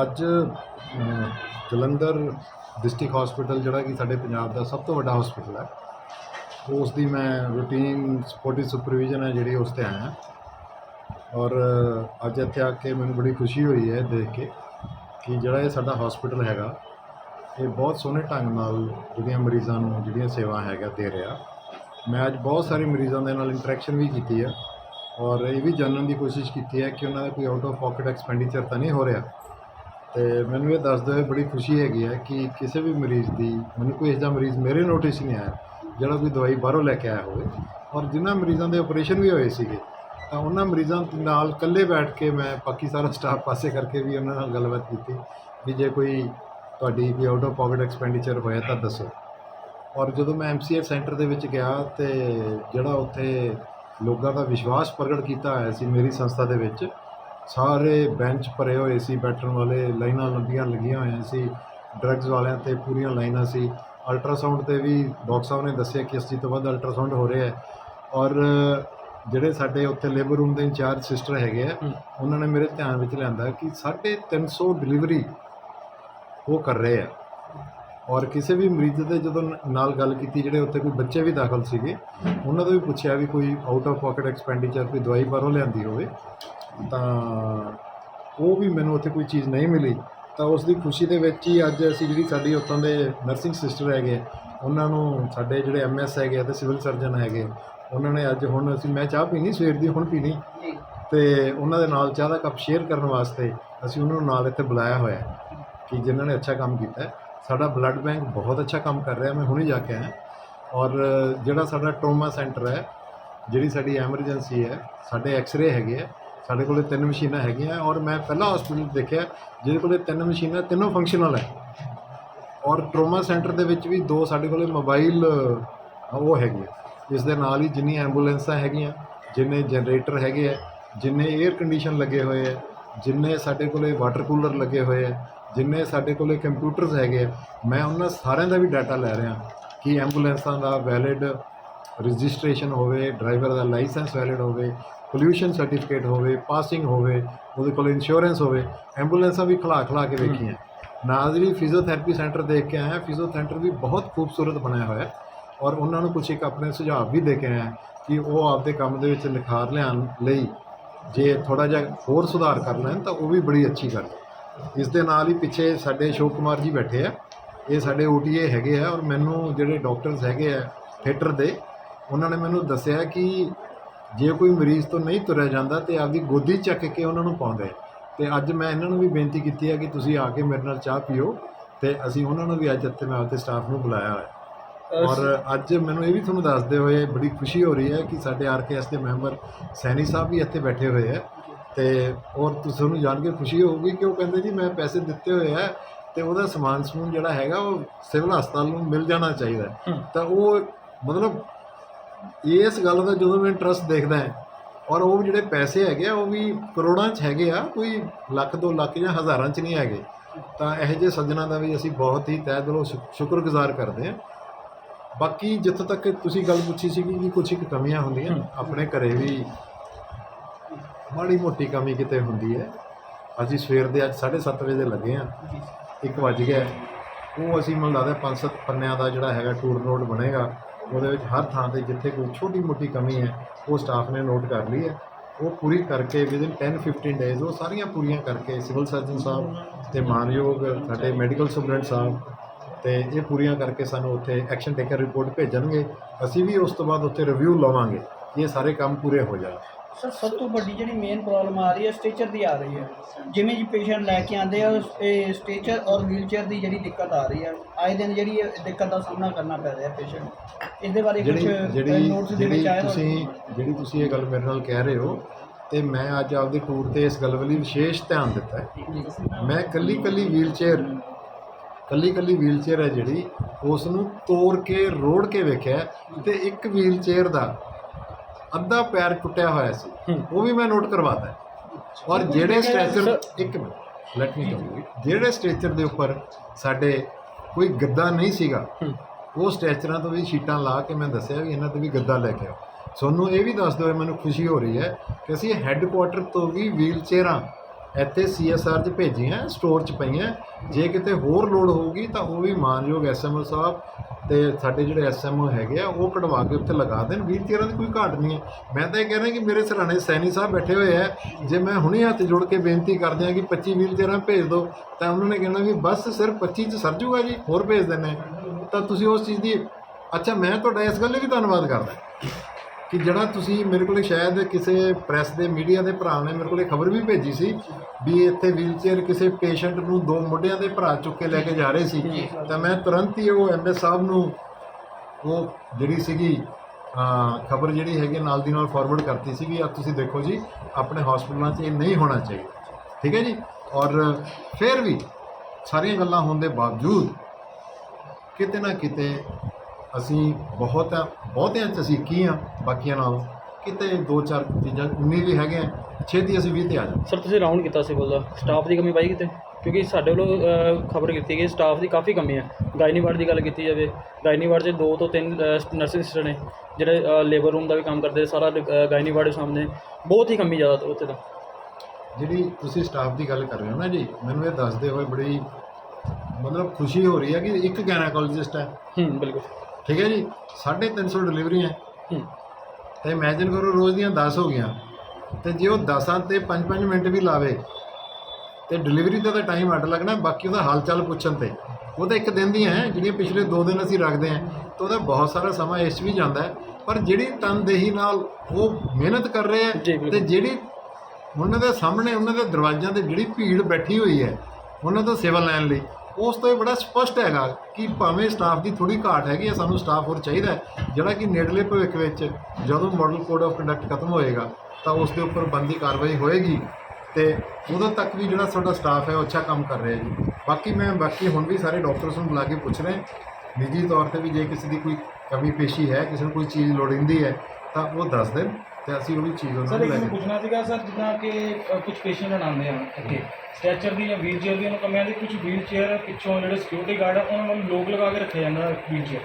ਅੱਜ Jalandhar district hospital, ਜਿਹੜਾ ਕਿ ਸਾਡੇ ਪੰਜਾਬ ਦਾ ਸਭ ਤੋਂ ਵੱਡਾ ਹਸਪੀਟਲ ਹੈ ਉਸ ਦੀ ਮੈਂ ਰੂਟੀਨ ਸਪੋਰਟਿਵ ਸੁਪਰਵਿਜ਼ਨ ਹੈ ਜਿਹੜੀ ਉਸ ਤੇ ਆਇਆ। ਔਰ ਅੱਜ ਇੱਥੇ ਆ ਕੇ ਮੈਨੂੰ ਬੜੀ ਖੁਸ਼ੀ ਹੋਈ ਹੈ ਦੇਖ ਕੇ ਕਿ ਜਿਹੜਾ ਇਹ ਸਾਡਾ ਹਸਪੀਟਲ ਹੈਗਾ, ਇਹ ਬਹੁਤ ਸੋਹਣੇ ਢੰਗ ਨਾਲ ਜਿਹੜੀਆਂ ਮਰੀਜ਼ਾਂ ਨੂੰ ਜਿਹੜੀਆਂ ਸੇਵਾ ਹੈਗਾ ਦੇ ਰਿਹਾ। ਮੈਂ ਅੱਜ ਬਹੁਤ ਸਾਰੇ ਮਰੀਜ਼ਾਂ ਦੇ ਨਾਲ ਇੰਟਰੈਕਸ਼ਨ ਵੀ ਕੀਤੀ ਹੈ ਔਰ ਇਹ ਵੀ ਜਾਣਨ ਦੀ ਕੋਸ਼ਿਸ਼ ਕੀਤੀ ਹੈ ਕਿ ਉਹਨਾਂ ਦਾ ਕੋਈ ਆਊਟ ਆਫ ਪਾਕਟ ਐਕਸਪੈਂਡੀਚਰ ਤਾਂ ਨਹੀਂ ਹੋ ਰਿਹਾ। ਤੇ ਮੈਨੂੰ ਇਹ ਦੱਸਦੇ ਹੋਏ ਬੜੀ ਖੁਸ਼ੀ ਹੈਗੀ ਹੈ ਕਿ ਕਿਸੇ ਵੀ ਮਰੀਜ਼ ਦੀ, ਮੈਨੂੰ ਕੋਈ ਇਹੋ ਮਰੀਜ਼ ਮੇਰੇ ਨੋਟਿਸ ਨਹੀਂ ਆਇਆ, ਜਿਹੜਾ ਕੋਈ ਦਵਾਈ ਬਾਹਰੋਂ ਲੈ ਕੇ ਆਇਆ ਹੋਵੇ। ਔਰ ਜਿਨ੍ਹਾਂ ਮਰੀਜ਼ਾਂ ਦੇ ਆਪਰੇਸ਼ਨ ਵੀ ਹੋਏ ਸੀਗੇ, ਤਾਂ ਉਹਨਾਂ ਮਰੀਜ਼ਾਂ ਦੇ ਨਾਲ ਇਕੱਲੇ ਬੈਠ ਕੇ ਮੈਂ ਬਾਕੀ ਸਾਰਾ ਸਟਾਫ ਪਾਸੇ ਕਰਕੇ ਵੀ ਉਹਨਾਂ ਨਾਲ ਗੱਲਬਾਤ ਕੀਤੀ, ਵੀ ਜੇ ਕੋਈ ਤੁਹਾਡੀ ਵੀ ਆਊਟ ਆਫ ਪਾਕਟ ਐਕਸਪੈਂਡੀਚਰ ਹੋਇਆ ਤਾਂ ਦੱਸੋ। ਔਰ ਜਦੋਂ ਮੈਂ ਐਮਸੀਐਚ ਸੈਂਟਰ ਦੇ ਵਿੱਚ ਗਿਆ ਤੇ ਜਿਹੜਾ ਉੱਥੇ ਲੋਕਾਂ ਦਾ ਵਿਸ਼ਵਾਸ ਪ੍ਰਗਟ ਕੀਤਾ ਹੋਇਆ ਸੀ ਮੇਰੀ ਸੰਸਥਾ ਦੇ ਵਿੱਚ ਸਾਰੇ ਬੈਂਚ ਭਰੇ ਹੋਏ ਸੀ ਬੈਠਣ ਵਾਲੇ ਲਾਈਨਾਂ ਲੰਬੀਆਂ ਲੱਗੀਆਂ ਹੋਈਆਂ ਸੀ ਡਰੱਗਸ ਵਾਲਿਆਂ ਤੇ ਪੂਰੀਆਂ ਲਾਈਨਾਂ ਸੀ। ਅਲਟਰਾਸਾਊਂਡ ਤੇ ਵੀ ਡਾਕਟਰ ਸਾਹਿਬ ਨੇ ਦੱਸਿਆ ਕਿ 80 ਤੋਂ ਵੱਧ ਅਲਟਰਾਸਾਊਂਡ ਹੋ ਰਿਹਾ ਹੈ। ਔਰ ਜਿਹੜੇ ਸਾਡੇ ਉੱਥੇ ਲੇਬਰ ਰੂਮ ਦੇ ਇੰਚਾਰਜ ਸਿਸਟਰ ਹੈਗੇ ਆ ਉਹਨਾਂ ਨੇ ਮੇਰੇ ਧਿਆਨ ਵਿੱਚ ਲਿਆਂਦਾ ਕਿ 350 ਡਿਲੀਵਰੀ ਉਹ ਕਰ ਰਹੇ ਆ। ਔਰ ਕਿਸੇ ਵੀ ਮਰੀਜ਼ ਦੇ ਜਦੋਂ ਨਾਲ ਗੱਲ ਕੀਤੀ ਜਿਹੜੇ ਉੱਥੇ ਕੋਈ ਬੱਚੇ ਵੀ ਦਾਖਲ ਸੀਗੇ ਉਹਨਾਂ ਤੋਂ ਵੀ ਪੁੱਛਿਆ ਵੀ ਕੋਈ ਆਊਟ ਆਫ ਪਾਕਟ ਐਕਸਪੈਂਡੀਚਰ ਕੋਈ ਦਵਾਈ ਬਾਹਰੋਂ ਲਿਆਂਦੀ ਹੋਵੇ। ਤਾਂ ਉਹ ਵੀ ਮੈਨੂੰ ਉੱਥੇ ਕੋਈ ਚੀਜ਼ ਨਹੀਂ ਮਿਲੀ। ਤਾਂ ਉਸ ਦੀ ਖੁਸ਼ੀ ਦੇ ਵਿੱਚ ਹੀ ਅੱਜ ਅਸੀਂ ਜਿਹੜੀ ਸਾਡੀ ਉੱਥੋਂ ਦੇ ਨਰਸਿੰਗ ਸਿਸਟਰ ਹੈਗੇ ਉਹਨਾਂ ਨੂੰ ਸਾਡੇ ਜਿਹੜੇ ਐਮਐਸ ਹੈਗੇ ਆ ਤੇ ਸਿਵਲ ਸਰਜਨ ਹੈਗੇ ਉਹਨਾਂ ਨੇ ਅੱਜ ਹੁਣ ਅਸੀਂ ਮੈਂ ਚਾਹ ਪੀਣੀ ਸਵੇਰ ਦੀ ਹੁਣ ਪੀਣੀ। ਤੇ ਉਹਨਾਂ ਦੇ ਨਾਲ ਚਾਹ ਦਾ ਕੱਪ ਸ਼ੇਅਰ ਕਰਨ ਵਾਸਤੇ ਅਸੀਂ ਉਹਨਾਂ ਨੂੰ ਨਾਲ ਇੱਥੇ ਬੁਲਾਇਆ ਹੋਇਆ ਕਿ ਜਿਨ੍ਹਾਂ ਨੇ ਅੱਛਾ ਕੰਮ ਕੀਤਾ ਸਾਡਾ ਬਲੱਡ ਬੈਂਕ ਬਹੁਤ ਅੱਛਾ ਕੰਮ ਕਰ ਰਿਹਾ ਮੈਂ ਹੁਣੇ ਜਾ ਕੇ ਆਇਆ। ਔਰ ਜਿਹੜਾ ਸਾਡਾ ਟਰੋਮਾ ਸੈਂਟਰ ਹੈ ਜਿਹੜੀ ਸਾਡੀ ਐਮਰਜੈਂਸੀ ਹੈ ਸਾਡੇ ਐਕਸ-ਰੇ ਹੈਗੇ ਆ ਸਾਡੇ ਕੋਲੇ ਤਿੰਨ ਮਸ਼ੀਨਾਂ ਹੈਗੀਆਂ ਔਰ ਮੈਂ ਪਹਿਲਾ ਹਸਪੀਟਲ ਦੇਖਿਆ, ਜਿਹਦੇ ਕੋਲੇ ਤਿੰਨ ਮਸ਼ੀਨਾਂ, ਤਿੰਨੋਂ ਫੰਕਸ਼ਨਲ ਹੈ ਔਰ ਟਰੋਮਾ ਸੈਂਟਰ ਦੇ ਵਿੱਚ ਵੀ ਦੋ ਸਾਡੇ ਕੋਲੇ ਮੋਬਾਈਲ ਉਹ ਹੈਗੇ ਆ। ਇਸ ਦੇ ਨਾਲ ਹੀ ਜਿੰਨੀ ਐਂਬੂਲੈਂਸਾਂ ਹੈਗੀਆਂ, ਜਿੰਨੇ ਜਨਰੇਟਰ ਹੈਗੇ ਆ, ਜਿੰਨੇ 에ਅਰ ਕੰਡੀਸ਼ਨ ਲੱਗੇ ਹੋਏ ਆ, ਜਿੰਨੇ ਸਾਡੇ ਕੋਲੇ ਵਾਟਰ ਕੂਲਰ ਲੱਗੇ ਹੋਏ ਆ, ਜਿੰਨੇ ਸਾਡੇ ਕੋਲੇ ਕੰਪਿਊਟਰਸ ਹੈਗੇ ਆ, ਮੈਂ ਉਹਨਾਂ ਸਾਰਿਆਂ ਦਾ ਵੀ ਡਾਟਾ ਲੈ ਰਿਹਾ ਕਿ ਐਂਬੂਲੈਂਸਾਂ ਦਾ ਵੈਲਿਡ ਰਜਿਸਟ੍ਰੇਸ਼ਨ ਹੋਵੇ ਡਰਾਈਵਰ ਦਾ ਲਾਇਸੈਂਸ ਵੈਲਿਡ ਹੋਵੇ ਪੋਲਿਊਸ਼ਨ ਸਰਟੀਫਿਕੇਟ ਹੋਵੇ ਪਾਸਿੰਗ ਹੋਵੇ ਉਹਦੇ ਕੋਲ ਇੰਸ਼ੋਰੈਂਸ ਹੋਵੇ ਐਂਬੂਲੈਂਸਾਂ ਵੀ ਖਲਾ ਖਲਾ ਕੇ ਵੇਖੀਆਂ। ਨਾਜ਼ਰੀ ਫਿਜ਼ੀਓਥੈਰੇਪੀ ਸੈਂਟਰ ਦੇਖ ਕੇ ਆਇਆ ਫਿਜ਼ੀਓ ਸੈਂਟਰ ਵੀ ਬਹੁਤ ਖੂਬਸੂਰਤ ਬਣਾਇਆ ਹੋਇਆ ਹੈ ਔਰ ਉਹਨਾਂ ਨੂੰ ਕੁਝ ਇੱਕ ਆਪਣੇ ਸੁਝਾਅ ਵੀ ਦੇ ਕੇ ਆਇਆ ਕਿ ਉਹ ਆਪਦੇ ਕੰਮ ਦੇ ਵਿੱਚ ਨਿਖਾਰ ਲਿਆਉਣ ਲਈ ਜੇ ਥੋੜਾ ਜਿਹਾ ਹੋਰ ਸੁਧਾਰ ਕਰ ਲੈਣ ਤਾਂ ਉਹ ਵੀ ਬੜੀ ਅੱਛੀ ਗੱਲ ਹੈ। ਇਸ ਦੇ ਨਾਲ ਹੀ ਪਿੱਛੇ ਸਾਡੇ ਅਸ਼ੋਕ ਕੁਮਾਰ ਜੀ ਬੈਠੇ ਆ ਇਹ ਸਾਡੇ ਓਟੀਏ ਹੈਗੇ ਆ ਔਰ ਮੈਨੂੰ ਜਿਹੜੇ ਡਾਕਟਰਸ ਹੈਗੇ ਆ ਥੀਏਟਰ ਦੇ ਉਹਨਾਂ ਨੇ ਮੈਨੂੰ ਦੱਸਿਆ ਕਿ ਜੇ ਕੋਈ ਮਰੀਜ਼ ਤੋਂ ਨਹੀਂ ਤੁਰਿਆ ਜਾਂਦਾ ਤੇ ਆਪਦੀ ਗੋਦੀ ਚੱਕ ਕੇ ਉਹਨਾਂ ਨੂੰ ਪਾਉਂਦੇ। ਤੇ ਅੱਜ ਮੈਂ ਇਹਨਾਂ ਨੂੰ ਵੀ ਬੇਨਤੀ ਕੀਤੀ ਹੈ ਕਿ ਤੁਸੀਂ ਆ ਕੇ ਮੇਰੇ ਨਾਲ ਚਾਹ ਪੀਓ ਤੇ ਅਸੀਂ ਉਹਨਾਂ ਨੂੰ ਵੀ ਅੱਜ ਇੱਥੇ ਮੈਂ ਆਪਦੇ ਸਟਾਫ ਨੂੰ ਬੁਲਾਇਆ ਹੋਇਆ ਔਰ ਅੱਜ ਮੈਨੂੰ ਇਹ ਵੀ ਤੁਹਾਨੂੰ ਦੱਸਦੇ ਹੋਏ ਬੜੀ ਖੁਸ਼ੀ ਹੋ ਰਹੀ ਹੈ ਕਿ ਸਾਡੇ ਆਰਕੇਐਸ ਦੇ ਮੈਂਬਰ ਸੈਣੀ ਸਾਹਿਬ ਵੀ ਇੱਥੇ ਬੈਠੇ ਹੋਏ ਹੈ। ਤੇ ਔਰ ਤੁਹਾਨੂੰ ਜਾਣ ਕੇ ਖੁਸ਼ੀ ਹੋਊਗੀ ਕਿ ਉਹ ਕਹਿੰਦੇ ਜੀ ਮੈਂ ਪੈਸੇ ਦਿੱਤੇ ਹੋਏ ਆ ਤੇ ਉਹਦਾ ਸਮਾਨ ਸਮੂਨ ਜਿਹੜਾ ਹੈਗਾ ਉਹ ਸਿਵਲ ਹਸਪਤਾਲ ਨੂੰ ਮਿਲ ਜਾਣਾ ਚਾਹੀਦਾ ਹੈ। ਤਾਂ ਉਹ ਮਤਲਬ ਇਸ ਗੱਲ ਦਾ ਜਦੋਂ ਮੈਂ ਇੰਟਰਸਟ ਦੇਖਦਾ ਹਾਂ ਔਰ ਉਹ ਜਿਹੜੇ ਪੈਸੇ ਹੈਗੇ ਆ ਉਹ ਵੀ ਕਰੋੜਾਂ 'ਚ ਹੈਗੇ ਆ ਕੋਈ ਲੱਖ ਦੋ ਲੱਖ ਜਾਂ ਹਜ਼ਾਰਾਂ 'ਚ ਨਹੀਂ ਹੈਗੇ ਤਾਂ ਇਹੋ ਜਿਹੇ ਸੱਜਣਾ ਦਾ ਵੀ ਅਸੀਂ ਬਹੁਤ ਹੀ ਤਹਿ ਦਿਲੋਂ ਸ਼ੁਕਰਗੁਜ਼ਾਰ ਕਰਦੇ ਹਾਂ। ਬਾਕੀ ਜਿੱਥੋਂ ਤੱਕ ਤੁਸੀਂ ਗੱਲ ਪੁੱਛੀ ਸੀਗੀ ਕਿ ਕੁਝ ਇੱਕ ਕਮੀਆਂ ਹੁੰਦੀਆਂ ਆਪਣੇ ਘਰੇ ਵੀ ਮਾੜੀ ਮੋਟੀ ਕਮੀ ਕਿਤੇ ਹੁੰਦੀ ਹੈ। ਅਸੀਂ ਸਵੇਰ ਦੇ ਅੱਜ 7:30 ਵਜੇ ਦੇ ਲੱਗੇ ਆ ਇੱਕ ਵੱਜ ਗਿਆ। ਉਹ ਅਸੀਂ ਮੈਨੂੰ ਲੱਗਦਾ ਪੰਜ ਸੱਤ ਪੰਨਿਆਂ ਦਾ ਜਿਹੜਾ ਹੈਗਾ ਟੂਰ ਨੋਟ ਬਣੇਗਾ। ਉਹਦੇ ਵਿੱਚ ਹਰ ਥਾਂ ਤੇ ਜਿੱਥੇ ਕੋਈ ਛੋਟੀ ਮੋਟੀ ਕਮੀ ਹੈ, ਉਹ ਸਟਾਫ ਨੇ ਨੋਟ ਕਰ ਲਈ ਹੈ। ਉਹ ਪੂਰੀ ਕਰਕੇ ਵਿਦਿਨ 10 15 ਡੇਜ਼ ਉਹ ਸਾਰੀਆਂ ਪੂਰੀਆਂ ਕਰਕੇ ਸਿਵਲ ਸਰਜਨ ਸਾਹਿਬ ਤੇ ਮਾਨਯੋਗ ਸਾਡੇ ਮੈਡੀਕਲ ਸੁਪਰਡੈਂਟ ਸਾਹਿਬ ਤੇ ਇਹ ਪੂਰੀਆਂ ਕਰਕੇ ਸਾਨੂੰ ਉੱਥੇ ਐਕਸ਼ਨ ਟੇਕਰ ਰਿਪੋਰਟ ਭੇਜਣਗੇ। ਅਸੀਂ ਵੀ ਉਸ ਤੋਂ ਬਾਅਦ ਉੱਥੇ ਰਿਵਿਊ ਲਵਾਂਗੇ ਇਹ ਸਾਰੇ ਕੰਮ ਪੂਰੇ ਹੋ ਜਾਣ। ਸਰ ਸਭ ਤੋਂ ਵੱਡੀ ਜਿਹੜੀ ਮੇਨ ਪ੍ਰੋਬਲਮ ਆ ਰਹੀ ਹੈ ਸਟੇਚਰ ਦੀ ਆ ਰਹੀ ਹੈ। ਜਿਵੇਂ ਜੀ ਪੇਸ਼ੈਂਟ ਲੈ ਕੇ ਆਉਂਦੇ ਆ ਇਹ ਸਟੇਚਰ ਔਰ ਵੀਲਚੇਅਰ ਦੀ ਜਿਹੜੀ ਦਿੱਕਤ ਆ ਰਹੀ ਹੈ। ਆਏ ਦਿਨ ਜਿਹੜੀ ਇਹ ਦਿੱਕਤ ਦਾ ਸਾਹਮਣਾ ਕਰਨਾ ਪੈ ਰਿਹਾ ਪੇਸ਼ੈਂਟ ਇਸ ਦੇ ਬਾਰੇ ਕੁਝ ਜਿਹੜੀ ਜਿਹੜੀ ਆਇਆ ਤੁਸੀਂ ਜਿਹੜੀ ਤੁਸੀਂ ਇਹ ਗੱਲ ਮੇਰੇ ਨਾਲ ਕਹਿ ਰਹੇ ਹੋ ਤੇ ਮੈਂ ਅੱਜ ਆਪਦੇ ਟੂਰ ਤੇ ਇਸ ਗੱਲ ਵੱਲ ਵਿਸ਼ੇਸ਼ ਧਿਆਨ ਦਿੱਤਾ ਹੈ। ਮੈਂ ਕੱਲੀ ਕੱਲੀ ਵੀਲਚੇਅਰ ਕੱਲੀ ਕੱਲੀ ਵੀਲਚੇਅਰ ਹੈ ਜਿਹੜੀ ਉਸ ਨੂੰ ਤੋੜ ਕੇ ਰੋੜ ਕੇ ਵੇਖਿਆ ਤੇ ਇੱਕ ਵੀਲਚੇਅਰ ਦਾ ਅੱਧਾ ਪੈਰ ਟੁੱਟਿਆ ਹੋਇਆ ਸੀ। ਉਹ ਵੀ ਮੈਂ ਨੋਟ ਕਰਵਾਤਾ। ਔਰ ਜਿਹੜੇ ਸਟ੍ਰੈਚਰ ਇੱਕ ਮਿੰਟ। ਲੈਟ ਮੀ ਕੰਪਲੀਟ ਜਿਹੜੇ ਸਟ੍ਰੈਚਰ ਦੇ ਉੱਪਰ ਸਾਡੇ ਕੋਈ ਗੱਦਾ ਨਹੀਂ ਸੀਗਾ ਉਹ ਸਟ੍ਰੈਚਰਾਂ ਤੋਂ ਵੀ ਸ਼ੀਟਾਂ ਲਾ ਕੇ ਮੈਂ ਦੱਸਿਆ ਵੀ ਇਹਨਾਂ ਤੇ ਵੀ ਗੱਦਾ ਲੈ ਕੇ ਆਓ। ਤੁਹਾਨੂੰ ਇਹ ਵੀ ਦੱਸਦੇ ਹੋਏ ਮੈਨੂੰ ਖੁਸ਼ੀ ਹੋ ਰਹੀ ਹੈ ਕਿ ਅਸੀਂ ਹੈੱਡਕੁਆਟਰ ਤੋਂ ਵੀ ਵੀਲ ਚੇਅਰਾਂ ਇੱਥੇ ਸੀਐਸਆਰ 'ਚ ਭੇਜੀਆਂ ਸਟੋਰ 'ਚ ਪਈਆਂ। ਜੇ ਕਿਤੇ ਹੋਰ ਲੋੜ ਹੋਊਗੀ ਤਾਂ ਉਹ ਵੀ ਮਾਨਯੋਗ ਐਸਐਮਓ ਸਾਹਿਬ ਤੇ ਸਾਡੇ ਜਿਹੜੇ ਐਸਐਮਓ ਹੈਗੇ ਆ, ਉਹ ਕਢਵਾ ਕੇ ਉੱਥੇ ਲਗਾ ਦੇਣ। ਵੀਲ ਚੇਅਰਾਂ ਦੀ ਕੋਈ ਘਾਟ ਨਹੀਂ ਹੈ। ਮੈਂ ਤਾਂ ਇਹ ਕਹਿ ਰਿਹਾ ਕਿ ਮੇਰੇ ਸਰਾਣੇ ਸੈਣੀ ਸਾਹਿਬ ਬੈਠੇ ਹੋਏ ਆ। ਜੇ ਮੈਂ ਹੁਣੇ ਹੱਥ ਜੋੜ ਕੇ ਬੇਨਤੀ ਕਰਦੇ ਆ ਕਿ 25 ਵੀਲ ਚੇਅਰਾਂ ਭੇਜ ਦਿਓ ਤਾਂ ਉਹਨਾਂ ਨੇ ਕਹਿਣਾ ਵੀ ਬਸ ਸਿਰਫ 25 ਚ ਸਰ ਜੂਗਾ ਜੀ, ਹੋਰ ਭੇਜ ਦਿੰਦੇ ਤਾਂ ਤੁਸੀਂ ਉਸ ਚੀਜ਼ ਦੀ ਅੱਛਾ, ਮੈਂ ਤੁਹਾਡਾ ਇਸ ਗੱਲ ਲਈ ਵੀ ਧੰਨਵਾਦ ਕਰਦਾ। ਕਿ ਜਿਹੜਾ ਤੁਸੀਂ ਮੇਰੇ ਕੋਲੇ ਸ਼ਾਇਦ ਕਿਸੇ ਪ੍ਰੈਸ ਦੇ ਮੀਡੀਆ ਦੇ ਭਰਾ ਨੇ ਮੇਰੇ ਕੋਲੇ ਖਬਰ ਵੀ ਭੇਜੀ ਸੀ ਵੀ ਇੱਥੇ ਵੀਲਚੇਅਰ ਕਿਸੇ ਪੇਸ਼ੈਂਟ ਨੂੰ ਦੋ ਮੁੰਡਿਆਂ ਦੇ ਭਰਾ ਚੁੱਕ ਕੇ ਲੈ ਕੇ ਜਾ ਰਹੇ ਸੀ। ਤਾਂ ਮੈਂ ਤੁਰੰਤ ਹੀ ਉਹ ਐਮਐਸ ਸਾਹਿਬ ਨੂੰ ਉਹ ਜਿਹੜੀ ਸੀਗੀ ਖਬਰ ਜਿਹੜੀ ਹੈਗੀ ਨਾਲ ਦੀ ਨਾਲ ਫਾਰਵਰਡ ਕਰਤੀ ਸੀ ਵੀ ਆ ਤੁਸੀਂ ਦੇਖੋ ਜੀ ਆਪਣੇ ਹਸਪਤਾਲਾਂ 'ਚ ਇਹ ਨਹੀਂ ਹੋਣਾ ਚਾਹੀਦਾ। ਠੀਕ ਹੈ ਜੀ? ਔਰ ਫਿਰ ਵੀ ਸਾਰੀਆਂ ਗੱਲਾਂ ਹੋਣ ਦੇ ਬਾਵਜੂਦ ਕਿਤੇ ਨਾ ਕਿਤੇ ਅਸੀਂ ਬਹੁਤ ਬਹੁਤਿਆਂ 'ਚ ਅਸੀਂ ਕੀ ਆ ਬਾਕੀਆਂ ਨਾਲੋਂ ਕਿਤੇ ਦੋ ਚਾਰ ਚੀਜ਼ਾਂ ਉਨੀ ਵੀ ਹੈਗੇ ਆ ਛੇਤੀ ਅਸੀਂ ਵੀਹ ਤੇ ਆ ਜਾਂਦੇ ਸਰ ਤੁਸੀਂ ਰਾਉਂਡ ਕੀਤਾ ਸੀ ਬੋਲਦਾ। ਸਟਾਫ ਦੀ ਕਮੀ ਪਾਈ ਕਿਤੇ? ਕਿਉਂਕਿ ਸਾਡੇ ਵੱਲੋਂ ਖਬਰ ਕੀਤੀ ਗਈ ਸਟਾਫ ਦੀ ਕਾਫੀ ਕਮੀ ਹੈ ਗਾਇਨੀ ਵਾਰਡ ਦੀ ਗੱਲ ਕੀਤੀ ਜਾਵੇ ਗਾਇਨੀ ਵਾਰਡ 'ਚ ਦੋ ਤੋਂ ਤਿੰਨ ਨਰਸਿੰਗ ਸਿਸਟਰ ਨੇ ਜਿਹੜੇ ਲੇਬਰ ਰੂਮ ਦਾ ਵੀ ਕੰਮ ਕਰਦੇ ਸਾਰਾ ਗਾਇਨੀ ਵਾਰਡ ਦੇ ਸਾਹਮਣੇ। ਬਹੁਤ ਹੀ ਕਮੀ ਜ਼ਿਆਦਾ ਉੱਥੇ ਤਾਂ। ਜਿਹੜੀ ਤੁਸੀਂ ਸਟਾਫ ਦੀ ਗੱਲ ਕਰ ਰਹੇ ਹੋ ਨਾ ਜੀ ਮੈਨੂੰ ਇਹ ਦੱਸਦੇ ਹੋਏ ਬੜੀ ਮਤਲਬ ਖੁਸ਼ੀ ਹੋ ਰਹੀ ਹੈ ਕਿ ਇੱਕ ਗੈਨਾਕੋਲੋਜਿਸਟ ਹੈ। ਹੂੰ ਬਿਲਕੁਲ। ਠੀਕ ਹੈ ਜੀ 350 ਡਿਲੀਵਰੀਆਂ ਹੈ। ਹੂੰ। ਤੇ ਇਮੇਜਿਨ ਕਰੋ ਰੋਜ਼ ਦੀਆਂ 10 ਹੋ ਗਈਆਂ। ਤੇ ਜੇ ਉਹ 10 ਤੇ 5-5 ਮਿੰਟ ਵੀ ਲਾਵੇ ਤੇ ਡਿਲੀਵਰੀ ਦਾ ਤਾਂ ਟਾਈਮ ਅੱਡ ਲੱਗਣਾ ਬਾਕੀ ਉਹਦਾ ਹਾਲ ਚਾਲ ਪੁੱਛਣ ਤੇ। ਉਹ ਤਾਂ ਇੱਕ ਦਿਨ ਦੀਆਂ ਹੈ ਜਿਹੜੀਆਂ ਪਿਛਲੇ 2 ਦਿਨ ਅਸੀਂ ਰੱਖਦੇ ਹਾਂ ਤਾਂ ਉਹਦਾ ਬਹੁਤ ਸਾਰਾ ਸਮਾਂ ਇਸ ਵੀ ਜਾਂਦਾ ਪਰ ਜਿਹੜੀ ਤਨਦੇਹੀ ਨਾਲ ਉਹ ਮਿਹਨਤ ਕਰ ਰਹੇ ਆ। ਤੇ ਜਿਹੜੀ ਉਹਨਾਂ ਦੇ ਸਾਹਮਣੇ ਉਹਨਾਂ ਦੇ ਦਰਵਾਜ਼ਿਆਂ ਤੇ ਜਿਹੜੀ ਭੀੜ ਬੈਠੀ ਹੋਈ ਹੈ ਉਹਨਾਂ ਤੋਂ ਸੇਵਾ ਲੈਣ ਲਈ ਉਸ ਤੋਂ ਇਹ ਬੜਾ ਸਪਸ਼ਟ ਹੈਗਾ ਕਿ ਭਾਵੇਂ ਸਟਾਫ ਦੀ ਥੋੜੀ ਘਾਟ ਹੈਗੀ ਹੈ ਸਾਨੂੰ ਸਟਾਫ ਹੋਰ ਚਾਹੀਦਾ ਜਿਹੜਾ ਕਿ ਨੇੜਲੇ ਭਵਿੱਖ ਵਿੱਚ ਜਦੋਂ ਮਾਡਲ ਕੋਡ ਆਫ ਕੰਡਕਟ ਖਤਮ ਹੋਏਗਾ, ਤਾਂ ਉਸ ਦੇ ਉੱਪਰ ਬੰਦੀ ਕਾਰਵਾਈ ਹੋਏਗੀ ਤੇ ਉਦੋਂ ਤੱਕ ਵੀ ਜਿਹੜਾ ਸਾਡਾ ਸਟਾਫ ਹੈ, ਉਹ ਅੱਛਾ ਕੰਮ ਕਰ ਰਿਹਾ ਜੀ। ਬਾਕੀ ਮੈਂ, ਬਾਕੀ ਹੁਣ ਵੀ ਸਾਰੇ ਡਾਕਟਰਸ ਨੂੰ ਬੁਲਾ ਕੇ ਪੁੱਛ ਰਹੇ ਨਿੱਜੀ ਤੌਰ ਤੇ ਵੀ ਜੇ ਕਿਸੇ ਦੀ ਕੋਈ ਕਮੀ ਪੇਸ਼ੀ ਹੈ, ਕਿਸੇ ਨੂੰ ਕੋਈ ਚੀਜ਼ ਲੋੜੀਂਦੀ ਹੈ, ਤਾਂ ਉਹ ਦੱਸ ਦੇਣ। ਤੇ ਅਸੀਂ ਉਹ ਵੀ ਚੀਜ਼ ਉਹਨਾਂ ਸਰ ਨੂੰ ਇੱਕ ਲੈ ਕੇ ਪੁੱਛਣਾ ਸੀਗਾ ਸਰ ਜਿੱਦਾਂ ਕਿ ਕੁਝ ਪੇਸ਼ੈਂਟ ਆਉਂਦੇ ਆ ਇੱਥੇ ਸਟ੍ਰੈਚਰ ਦੀ ਜਾਂ ਵੀਲ ਚੇਅਰ ਦੀ ਉਹਨੂੰ ਕਮੀਆਂ ਦੀ ਕੁਝ ਵੀਲ ਚੇਅਰ ਪਿੱਛੋਂ ਜਿਹੜੇ ਸਿਕਿਉਰਿਟੀ ਗਾਰਡ ਆ ਉਹਨਾਂ ਨੂੰ ਲੋਕ ਲਗਾ ਕੇ ਰੱਖਿਆ ਜਾਂਦਾ ਵੀਲ ਚੇਅਰ